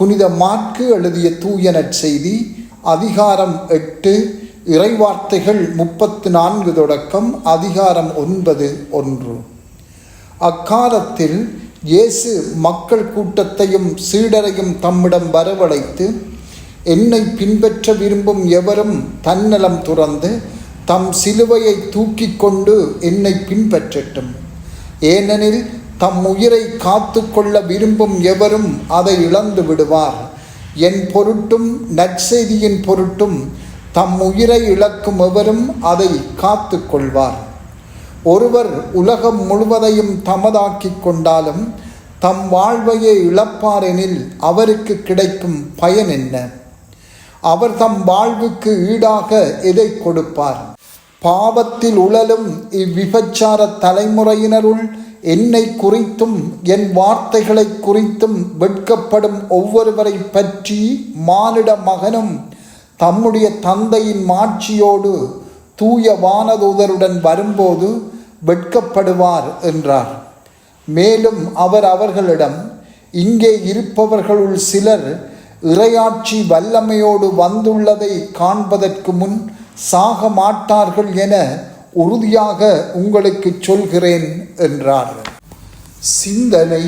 புனித மாற்கு எழுதிய தூய நற்செய்தி அதிகாரம் எட்டு இறைவார்த்தைகள் முப்பத்து நான்கு தொடக்கம் அதிகாரம் ஒன்பது ஒன்று. அக்காலத்தில் இயேசு மக்கள் கூட்டத்தையும் சீடரையும் தம்மிடம் வரவழைத்து என்னை பின்பற்ற விரும்பும் எவரும் தன்னலம் துறந்து தம் சிலுவையை தூக்கி கொண்டு என்னை பின்பற்றட்டும். ஏனெனில் தம் உயிரை காத்து கொள்ள விரும்பும் எவரும் அதை இழந்து விடுவார். என் பொருட்டும் நற்செய்தியின் பொருட்டும் தம் உயிரை இழக்கும் எவரும் அதை காத்து கொள்வார் ஒருவர் உலகம் முழுவதையும் தமதாக்கிக் கொண்டாலும் தம் வாழ்வையே இழப்பாரெனில் அவருக்கு கிடைக்கும் பயன் என்ன? அவர் தம் வாழ்வுக்கு ஈடாக எதை கொடுப்பார்? பாவத்தில் உழலும் இவ்விபச்சார தலைமுறையினருள் என்னை குறித்தும் என் வார்த்தைகளை குறித்தும் வெட்கப்படும் ஒவ்வொருவரை பற்றி மானிட மகனும் தம்முடைய தந்தையின் மாட்சியோடு தூய வானதூதருடன் வரும்போது வெட்கப்படுவார் என்றார். மேலும் அவர் அவர்களிடம் இங்கே இருப்பவர்களுள் சிலர் இறையாட்சி வல்லமையோடு வந்துள்ளதை காண்பதற்கு முன் சாக மாட்டார்கள் என உறுதியாக உங்களுக்கு சொல்கிறேன் என்றார். சிந்தனை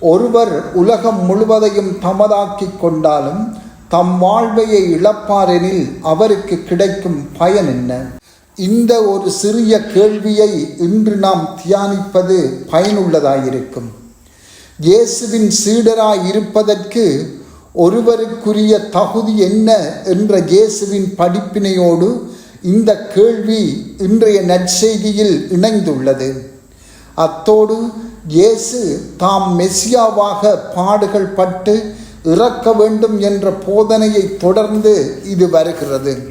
ஒருவர் உலகம் முழுவதையும் தமதாக்கி கொண்டாலும் தம் வாழ்வையை இழப்பாரெனில் அவருக்கு கிடைக்கும் பயன் என்ன? இந்த ஒரு சிறிய கேள்வியை இன்று நாம் தியானிப்பது பயனுள்ளதாயிருக்கும். இயேசுவின் சீடராய் இருப்பதற்கு ஒருவருக்குரிய தகுதி என்ன? என்ற இயேசுவின் படிப்பினையோடு இந்த கேள்வி இன்றைய நற்செய்தியில் இணைந்துள்ளது. அத்தோடு இயேசு தாம் மெஸ்ஸியாவாக பாடுகள் பட்டு இறக்க வேண்டும் என்ற போதனையை தொடர்ந்து இது வருகிறது.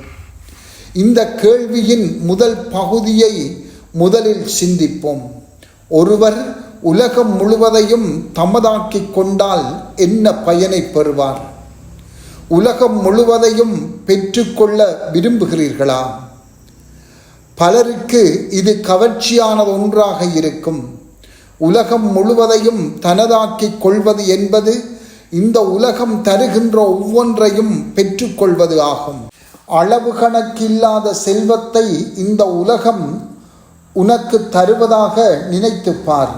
இந்த கேள்வியின் முதல் பகுதியை முதலில் சிந்திப்போம். ஒருவர் உலகம் முழுவதையும் தமதாக்கிக் கொண்டால் என்ன பயனை பெறுவார்? உலகம் முழுவதையும் பெற்றுக்கொள்ள விரும்புகிறீர்களா? பலருக்கு இது கவர்ச்சியானது ஒன்றாக இருக்கும். உலகம் முழுவதையும் தனதாக்கிக் கொள்வது என்பது இந்த உலகம் தருகின்ற ஒவ்வொன்றையும் பெற்றுக்கொள்வது ஆகும். அளவு கணக்கில்லாத செல்வத்தை இந்த உலகம் உனக்கு தருவதாக நினைத்துப்பார்.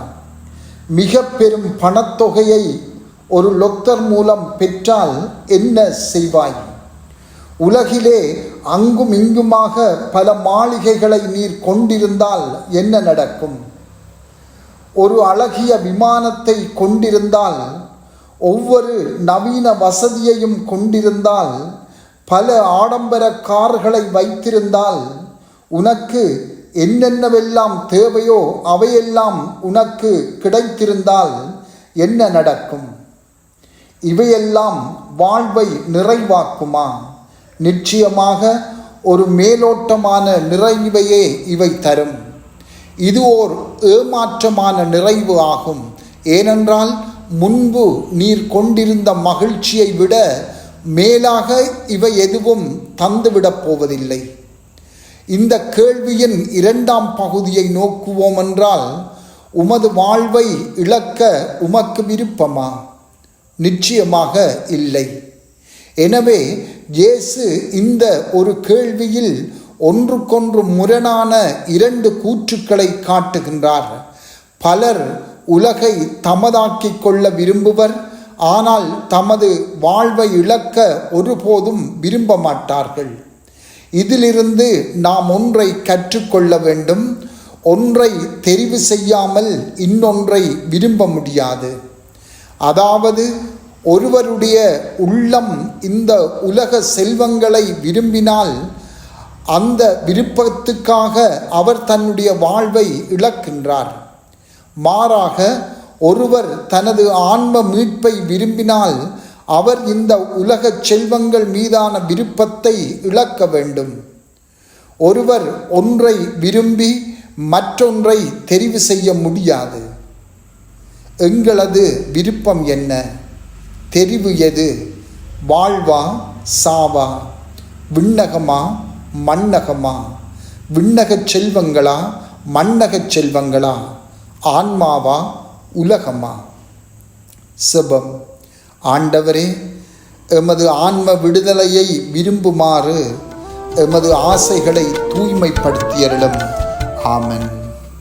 மிக பெரும் பணத்தொகையை ஒரு லொக்தர் மூலம் பெற்றால் என்ன செய்வாய்? உலகிலே அங்கும் இங்குமாக பல மாளிகைகளை நீர் கொண்டிருந்தால் என்ன நடக்கும்? ஒரு அழகிய விமானத்தை கொண்டிருந்தால் ஒவ்வொரு நவீன வசதியையும் கொண்டிருந்தால் பல ஆடம்பர கார்களை வைத்திருந்தால் உனக்கு என்னென்னவெல்லாம் தேவையோ அவையெல்லாம் உனக்கு கிடைத்திருந்தால் என்ன நடக்கும்? இவையெல்லாம் வாழ்வை நிறைவாக்குமா? நிச்சயமாக ஒரு மேலோட்டமான நிறைவையே இவை தரும். இது ஓர் ஏமாற்றமான நிறைவு ஆகும். ஏனென்றால் முன்பு நீர் கொண்டிருந்த மகிழ்ச்சியை விட மேலாக இவை எதுவும் தந்துவிடப் போவதில்லை. இந்த கேள்வியின் இரண்டாம் பகுதியை நோக்குவோம் என்றால் உமது வாழ்வை இழக்க உமக்கு விருப்பமா? நிச்சயமாக இல்லை. எனவே இயேசு இந்த ஒரு கேள்வியில் ஒன்றுக்கொன்று முரணான இரண்டு கூற்றுக்களை காட்டுகின்றார். பலர் உலகை தமதாக்கிக் கொள்ள விரும்புவர் ஆனால் தமது வாழ்வை இழக்க ஒருபோதும் விரும்ப மாட்டார்கள். இதிலிருந்து நாம் ஒன்றை கற்றுக்கொள்ள வேண்டும் ஒன்றை தெரிவு செய்யாமல் இன்னொன்றை விரும்ப முடியாது. அதாவது ஒருவருடைய உள்ளம் இந்த உலக செல்வங்களை விரும்பினால் அந்த விருப்பத்துக்காக அவர் தன்னுடைய வாழ்வை இழக்கின்றார். மாறாக ஒருவர் தனது ஆன்ம மீட்பை விரும்பினால் அவர் இந்த உலக செல்வங்கள் மீதான விருப்பத்தை இழக்க வேண்டும். ஒருவர் ஒன்றை விரும்பி மற்றொன்றை தெரிவு செய்ய முடியாது. எங்களது விருப்பம் என்ன? தெரிவு எது? வாழ்வா சாவா? விண்ணகமா மண்ணகமா? விண்ணகச் செல்வங்களா மண்ணகச் செல்வங்களா? ஆன்மாவா உலகமா? செபம். ஆண்டவரே எமது ஆன்ம விடுதலையை விரும்புமாறு எமது ஆசைகளை தூய்மைப்படுத்தியருளும். ஆமன்.